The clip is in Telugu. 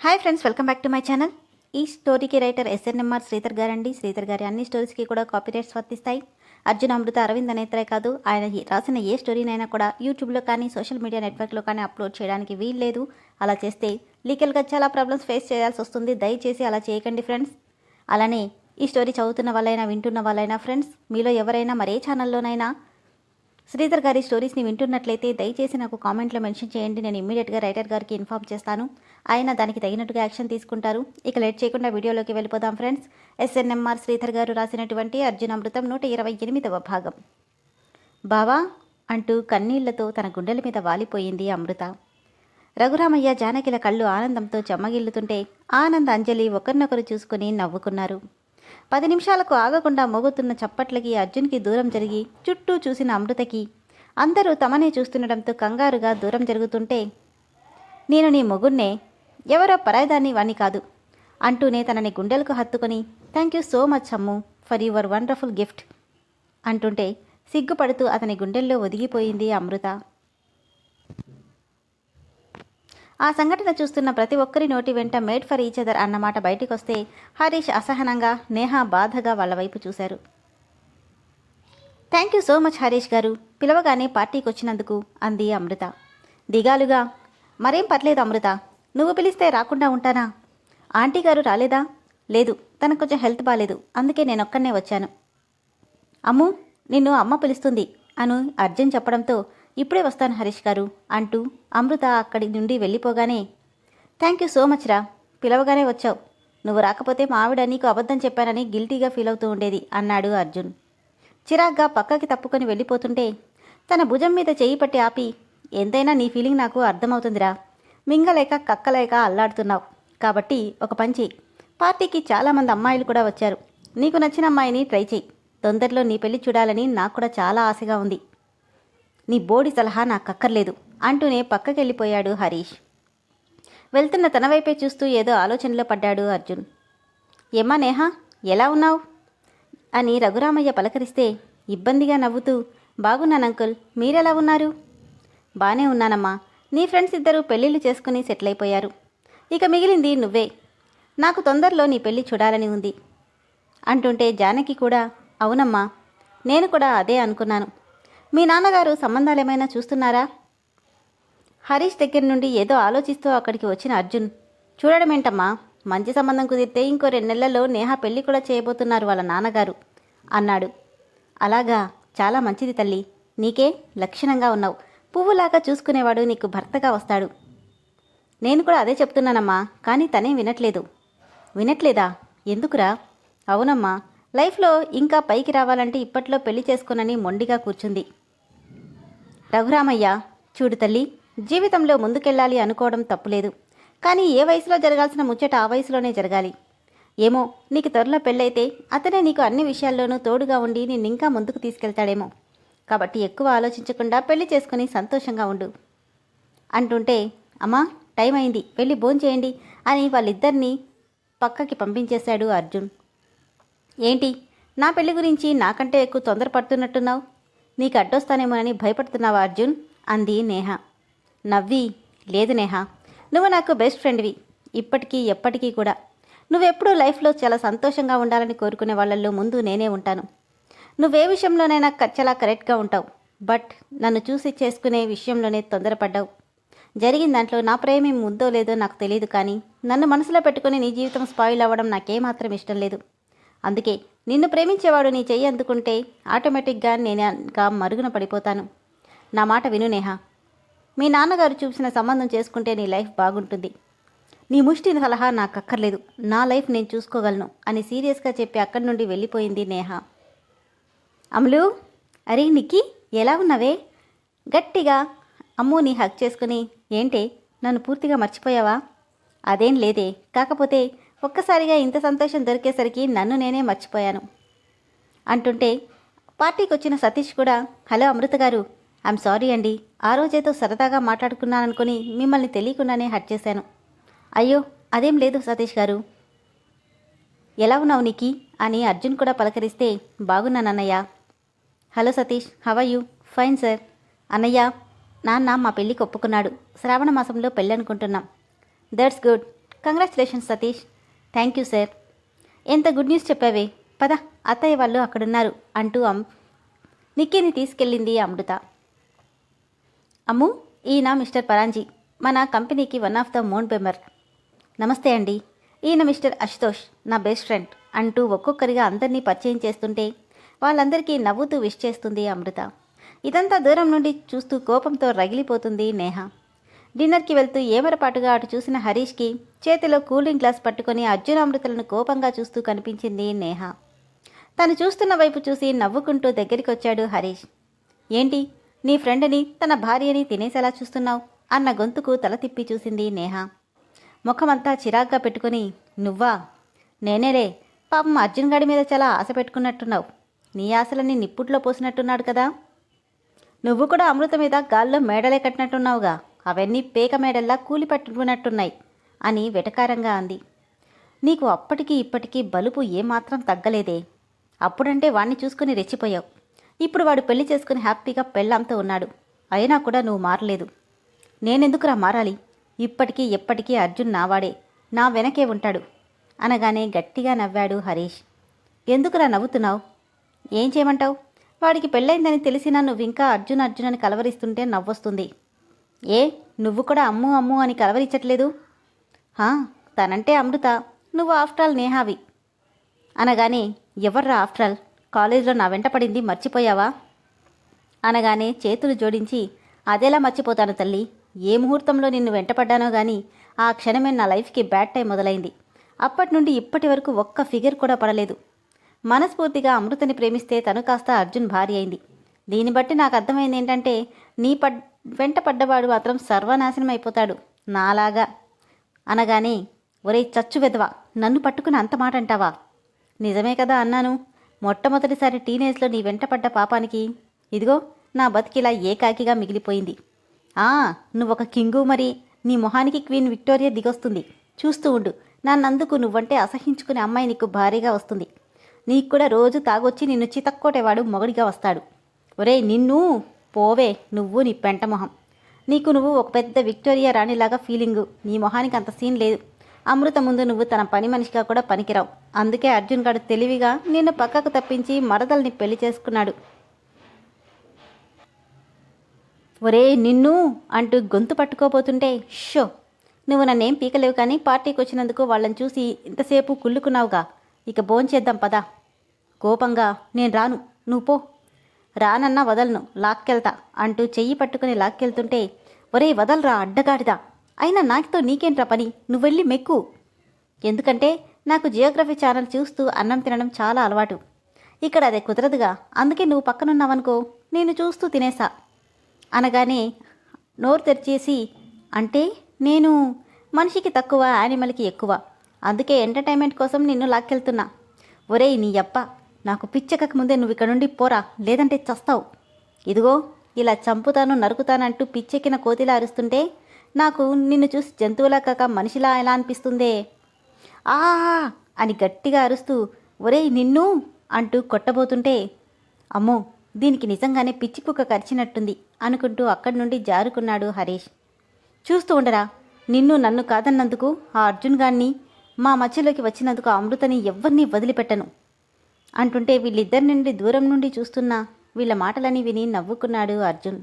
Hi friends welcome back to my channel. ఈ స్టోరీకి రైటర్ ఎస్ఎన్ఎంఆర్ శ్రీధర్ గారండి. శ్రీధర్ గారి అన్ని స్టోరీస్కి కూడా కాపీరైట్స్ వర్తిస్తాయి. అర్జున్ అమృత అరవింద్ అనేతరే కాదు ఆయన రాసిన ఏ స్టోరీనైనా కూడా యూట్యూబ్లో కానీ సోషల్ మీడియా నెట్వర్క్లో కానీ అప్లోడ్ చేయడానికి వీల్లేదు అలా చేస్తే లీగల్గా చాలా ప్రాబ్లమ్స్ ఫేస్ చేయాల్సి వస్తుంది. దయచేసి అలా చేయకండి ఫ్రెండ్స్. అలానే ఈ స్టోరీ చదువుతున్న వాళ్ళైనా వింటున్న వాళ్ళైనా ఫ్రెండ్స్ మీలో ఎవరైనా మరే ఛానల్లోనైనా శ్రీధర్ గారి స్టోరీస్ని వింటున్నట్లయితే దయచేసి నాకు కామెంట్లో మెన్షన్ చేయండి. నేను ఇమ్మీడియట్గా రైటర్ గారికి ఇన్ఫామ్ చేస్తాను. ఆయన దానికి తగినట్టుగా యాక్షన్ తీసుకుంటారు. ఇక లేట్ చేయకుండా వీడియోలోకి వెళ్ళిపోదాం ఫ్రెండ్స్ ఎస్ఎన్ఎంఆర్ శ్రీధర్ గారు రాసినటువంటి అర్జున అమృతం నూట ఇరవై ఎనిమిదవ భాగం. బావా అంటూ కన్నీళ్ళతో తన గుండెల మీద వాలిపోయింది అమృత. రఘురామయ్య జానకిల కళ్ళు ఆనందంతో చెమ్మగిల్లుతుంటే ఆనంద్ అంజలి ఒకరినొకరు చూసుకుని నవ్వుకున్నారు. పది నిమిషాలకు ఆగకుండా మోగుతున్న చప్పట్లకి అర్జున్కి దూరం జరిగి చుట్టూ చూసిన అమృతకి. అందరూ తమనే చూస్తుండడంతో కంగారుగా దూరం జరుగుతుంటే నేను నీ మొగున్నే ఎవరో పరాయిదాన్ని వాణ్ణి కాదు అంటూనే తనని గుండెలకు హత్తుకొని thank you so much Ammu for your wonderful gift అంటుంటే సిగ్గుపడుతూ అతని గుండెల్లో ఒదిగిపోయింది అమృత. ఆ సంఘటన చూస్తున్న ప్రతి ఒక్కరి నోటి వెంట మేడ్ ఫర్ ఈచ్ అదర్ అన్నమాట బయటికొస్తే హరీష్ అసహనంగా నేహ బాధగా వాళ్ళ వైపు చూశారు. Thank you so much Harish garu. పిలవగానే పార్టీకి వచ్చినందుకు అంది అమృత. దిగాలుగా మరేం పర్లేదు అమృత. నువ్వు పిలిస్తే రాకుండా ఉంటానా? ఆంటీ గారు రాలేదా? లేదు తనకు కొంచెం హెల్త్ బాగాలేదు అందుకే నేను ఒక్కనే వచ్చాను. అమ్ము నిన్ను అమ్మ పిలుస్తుంది అను అర్జున్ చెప్పడంతో ఇప్పుడే వస్తాను హరీష్ గారు అంటూ అమృత అక్కడి నుండి వెళ్ళిపోగానే థ్యాంక్ యూ సో మచ్ రా పిలవగానే వచ్చావు. నువ్వు రాకపోతే మా ఆవిడ నీకు అబద్ధం చెప్పానని గిల్టీగా ఫీల్ అవుతూ ఉండేది అన్నాడు అర్జున్. చిరాగ్గా పక్కకి తప్పుకొని వెళ్ళిపోతుంటే తన భుజం మీద చేయి పట్టి ఆపి ఎంతైనా నీ ఫీలింగ్ నాకు అర్థమవుతుందిరా. మింగలేక కక్కలేక అల్లాడుతున్నావు. కాబట్టి ఒక పంచి పార్టీకి చాలామంది అమ్మాయిలు కూడా వచ్చారు. నీకు నచ్చిన అమ్మాయిని ట్రై చెయ్యి. తొందరలో నీ పెళ్ళి చూడాలని నాకు కూడా చాలా ఆశగా ఉంది. నీ బోడి సలహా నాకు అక్కర్లేదు అంటూనే పక్కకెళ్ళిపోయాడు హరీష్. వెళ్తున్న తన వైపే చూస్తూ ఏదో ఆలోచనలో పడ్డాడు అర్జున్. ఏమ్మా నేహా ఎలా ఉన్నావు? అని రఘురామయ్య పలకరిస్తే ఇబ్బందిగా నవ్వుతూ బాగున్నాను అంకుల్ మీరెలా ఉన్నారు? బానే ఉన్నానమ్మా. నీ ఫ్రెండ్స్ ఇద్దరు పెళ్ళిళ్ళు చేసుకుని సెటిల్ అయిపోయారు ఇక మిగిలింది నువ్వే. నాకు తొందరలో నీ పెళ్ళి చూడాలని ఉంది. అంటుంటే జానకి కూడా అవునమ్మా నేను కూడా అదే అనుకున్నాను. మీ నాన్నగారు సంబంధాలు ఏమైనా చూస్తున్నారా? హరీష్ దగ్గర నుండి ఏదో ఆలోచిస్తూ అక్కడికి వచ్చిన అర్జున్. చూడడమేంటమ్మా మంచి సంబంధం కుదిరితే ఇంకో రెండు నెలల్లో నేహ పెళ్ళి కూడా చేయబోతున్నారు వాళ్ళ నాన్నగారు అన్నాడు. అలాగా? చాలా మంచిది తల్లి. నీకే లక్షణంగా ఉన్నావు. పువ్వులాగా చూసుకునేవాడు నీకు భర్తగా వస్తాడు. నేను కూడా అదే చెప్తున్నానమ్మా కానీ తనే వినట్లేదు. వినట్లేదా? ఎందుకురా? అవునమ్మా. లైఫ్లో ఇంకా పైకి రావాలంటే ఇప్పట్లో పెళ్ళి చేసుకోనని మొండిగా కూర్చుంది. రఘురామయ్య చూడు తల్లి జీవితంలో ముందుకెళ్ళాలి అనుకోవడం తప్పులేదు. కానీ ఏ వయసులో జరగాల్సిన ముచ్చట ఆ వయసులోనే జరగాలి. ఏమో నీకు త్వరలో పెళ్ళైతే అతనే నీకు అన్ని విషయాల్లోనూ తోడుగా ఉండి నిన్నింకా ముందుకు తీసుకెళ్తాడేమో. కాబట్టి ఎక్కువ ఆలోచించకుండా పెళ్ళి చేసుకుని సంతోషంగా ఉండు. అంటుంటే అమ్మా టైం అయింది వెళ్ళి భోంచేయండి అని వాళ్ళిద్దరినీ పక్కకి పంపించేశాడు అర్జున్. ఏంటి నా పెళ్ళి గురించి నాకంటే ఎక్కువ తొందరపడుతున్నట్టున్నావు? నీకు అడ్డొస్తానేమోనని భయపడుతున్నావా అర్జున్? అంది నేహ. నవ్వి లేదు నేహ. నువ్వు నాకు బెస్ట్ ఫ్రెండ్వి ఇప్పటికీ ఎప్పటికీ కూడా. నువ్వెప్పుడూ లైఫ్లో చాలా సంతోషంగా ఉండాలని కోరుకునే వాళ్ళల్లో ముందు నేనే ఉంటాను. నువ్వే విషయంలోనైనా చాలా కరెక్ట్గా ఉంటావు. బట్ నన్ను చూసి చేసుకునే విషయంలోనే తొందరపడ్డావు. జరిగిన దాంట్లో నా ప్రేమ ముందో లేదో నాకు తెలియదు కానీ నన్ను మనసులో పెట్టుకుని నీ జీవితం స్పాయిల్ అవ్వడం నాకేమాత్రం ఇష్టం లేదు. అందుకే నిన్ను ప్రేమించేవాడు నీ చెయ్యి అందుకుంటే ఆటోమేటిక్గా నేను మరుగున పడిపోతాను. నా మాట విను నేహ. మీ నాన్నగారు చూసిన సంబంధం చేసుకుంటే నీ లైఫ్ బాగుంటుంది. నీ ముష్టి సలహా నాకు అక్కర్లేదు నా లైఫ్ నేను చూసుకోగలను అని సీరియస్గా చెప్పి అక్కడి నుండి వెళ్ళిపోయింది నేహ. అమలు! అరే నిక్కి ఎలా ఉన్నావే? గట్టిగా అమ్ముని హక్ చేసుకుని ఏంటే? నన్ను పూర్తిగా మర్చిపోయావా? అదేం లేదే. కాకపోతే ఒక్కసారిగా ఇంత సంతోషం దొరికేసరికి నన్ను నేనే మర్చిపోయాను. అంటుంటే పార్టీకి వచ్చిన సతీష్ కూడా హలో అమృత గారు ఐఎమ్ సారీ అండి. ఆ రోజేదో సరదాగా మాట్లాడుకున్నాననుకుని మిమ్మల్ని తెలియకుండానే హట్ చేశాను. అయ్యో అదేం లేదు సతీష్ గారు. ఎలా ఉన్నావు నీకి? అని అర్జున్ కూడా పలకరిస్తే బాగున్నానన్నయ్య hello Satish how you? Fine sir. అన్నయ్య నాన్న మా పెళ్ళికి ఒప్పుకున్నాడు. శ్రావణ మాసంలో పెళ్ళి అనుకుంటున్నాం that's good. Congratulations Satish. Thank you sir ఎంత గుడ్ న్యూస్ చెప్పావే? పద అత్తయ్య వాళ్ళు అక్కడున్నారు అంటూ అమ్ నిక్కీని తీసుకెళ్ళింది అమృత. అమ్ము ఈయన మిస్టర్ పరాంజీ మన కంపెనీకి one of the main member నమస్తే అండి. ఈయన మిస్టర్ అశుతోష్ నా బెస్ట్ ఫ్రెండ్ అంటూ ఒక్కొక్కరిగా అందరినీ పరిచయం చేస్తుంటే వాళ్ళందరికీ నవ్వుతూ విష్ చేస్తుంది అమృత. ఇదంతా దూరం నుండి చూస్తూ కోపంతో రగిలిపోతుంది నేహ. డిన్నర్కి వెళ్తూ ఏమరపాటుగా అటు చూసిన హరీష్కి చేతిలో కూలింగ్ గ్లాస్ పట్టుకొని అర్జున అమృతలను కోపంగా చూస్తూ కనిపించింది నేహ. తను చూస్తున్న వైపు చూసి నవ్వుకుంటూ దగ్గరికి వచ్చాడు హరీష్. ఏంటి? నీ ఫ్రెండ్ని తన భార్యని తినేసేలా చూస్తున్నావు? అన్న గొంతుకు తల తిప్పి చూసింది నేహ. ముఖమంతా చిరాగ్గా పెట్టుకుని నువ్వా? నేనేలే పాపం అర్జున్ గడి మీద చాలా ఆశ పెట్టుకున్నట్టున్నావు. నీ ఆశలని నిప్పుట్లో పోసినట్టున్నాడు కదా. నువ్వు కూడా అమృత మీద గాల్లో మేడలే కట్టినట్టున్నావుగా. అవన్నీ పేక మేడల్లా కూలి పట్టుకున్నట్టున్నాయి అని వెటకారంగా అంది. నీకు అప్పటికి ఇప్పటికీ బలుపు ఏమాత్రం తగ్గలేదే. అప్పుడంటే వాణ్ణి చూసుకుని రెచ్చిపోయావు. ఇప్పుడు వాడు పెళ్ళి చేసుకుని హ్యాపీగా పెళ్ళాంతో ఉన్నాడు. అయినా కూడా నువ్వు మారలేదు. నేనెందుకురా మారాలి? ఇప్పటికీ ఎప్పటికీ అర్జున్ నావాడే. నా వెనకే ఉంటాడు. అనగానే గట్టిగా నవ్వాడు హరీష్. ఎందుకురా నవ్వుతున్నావు? ఏం చేయమంటావు? వాడికి పెళ్ళైందని తెలిసినా నువ్వు ఇంకా అర్జున్ అర్జున్ అని కలవరిస్తుంటే నవ్వొస్తుంది. ఏ నువ్వు కూడా అమ్ము అమ్ము అని కలవరించట్లేదు హా తనంటే అమృత నువ్వు ఆఫ్టర్ ఆల్ నేహావి. అనగానే ఎవర్రా ఆఫ్టర్ ఆల్? కాలేజీలో నా వెంట పడింది మర్చిపోయావా? అనగానే చేతులు జోడించి అదేలా మర్చిపోతాను తల్లి. ఏ ముహూర్తంలో నిన్ను వెంటపడ్డానో కానీ ఆ క్షణమే నా లైఫ్కి బ్యాడ్ టైం మొదలైంది. అప్పటి నుండి ఇప్పటి వరకు ఒక్క ఫిగర్ కూడా పడలేదు. మనస్ఫూర్తిగా అమృతని ప్రేమిస్తే తను కాస్త అర్జున్ భార్య అయింది. దీన్ని బట్టి నాకు అర్థమైంది ఏంటంటే నీ పడ్ వెంట పడ్డవాడు మాత్రం సర్వనాశనం అయిపోతాడు. నాలాగా. అనగానే ఒరే చచ్చు వెదవా నన్ను పట్టుకుని అంత మాట అంటావా? నిజమే కదా అన్నాను. మొట్టమొదటిసారి టీనేజ్లో నీ వెంట పడ్డ పాపానికి ఇదిగో నా బతికిలా ఏకాకిగా మిగిలిపోయింది. ఆ నువ్వొక కింగు మరి నీ మొహానికి క్వీన్ విక్టోరియా దిగొస్తుంది. చూస్తూ ఉండు నన్నందుకు నువ్వంటే అసహించుకునే అమ్మాయి నీకు భారీగా వస్తుంది. నీకు కూడా రోజు తాగొచ్చి నిన్ను చితక్కోటేవాడు మొగడిగా వస్తాడు. ఒరేయ్ నిన్ను పోవే నువ్వు నీ పెంట మొహం. నీకు నువ్వు ఒక పెద్ద విక్టోరియా రాణిలాగా ఫీలింగు. నీ మొహానికి అంత సీన్ లేదు. అమృత ముందు నువ్వు తన పని మనిషిగా కూడా పనికిరావు. అందుకే అర్జున్ గారు తెలివిగా నిన్ను పక్కకు తప్పించి మరదల్ని పెళ్ళి చేసుకున్నాడు. ఒరే నిన్ను అంటూ గొంతు పట్టుకోపోతుంటే షో! నువ్వు నన్నేం పీకలేవు కానీ పార్టీకి వచ్చినందుకు వాళ్ళని చూసి ఇంతసేపు కుళ్ళుకున్నావుగా. ఇక భోంచేద్దాం పదా. కోపంగా నేను రాను. నువ్వు పో. రానన్నా వదలను లాక్కెళ్తా అంటూ చెయ్యి పట్టుకుని లాక్కెళ్తుంటే ఒరే వదలరా అడ్డగాడిదా? అయినా నాకితో నీకేంట్రా పని? నువ్వు వెళ్ళి మెక్కు. ఎందుకంటే నాకు జియోగ్రఫీ ఛానల్ చూస్తూ అన్నం తినడం చాలా అలవాటు. ఇక్కడ అదే కుదరదుగా. అందుకే నువ్వు పక్కనున్నావనుకో నేను చూస్తూ తినేసా. అనగానే నోరు తెరిచేసి అంటే నేను మనిషికి తక్కువ యానిమల్కి ఎక్కువ. అందుకే ఎంటర్టైన్మెంట్ కోసం నిన్ను లాక్కెళ్తున్నా. ఒరేయ్ నీ అప్ప నాకు పిచ్చకక ముందే నువ్వు ఇక్కడ నుండి పోరా లేదంటే చస్తావు. ఇదిగో ఇలా చంపుతాను నరుకుతానంటూ పిచ్చెక్కిన కోతిలా అరుస్తుంటే నాకు నిన్ను చూసి జంతువులా కాక మనిషిలా ఎలా అనిపిస్తుందే? ఆ అని గట్టిగా అరుస్తూ ఒరేయ్ నిన్ను అంటూ కొట్టబోతుంటే అమ్మో దీనికి నిజంగానే పిచ్చి కుక్క కరిచినట్టుంది అనుకుంటూ అక్కడి నుండి జారుకున్నాడు హరీష్. చూస్తూ ఉండరా నిన్ను నన్ను కాదన్నందుకు ఆ అర్జున్ గాన్ని మా మధ్యలోకి వచ్చినందుకు అమృతని ఎవరిని వదిలిపెట్టను. అంటుంటే వీళ్ళిద్దరి నుండి దూరం నుండి చూస్తున్న వీళ్ళ మాటలని విని నవ్వుకున్నాడు అర్జున్.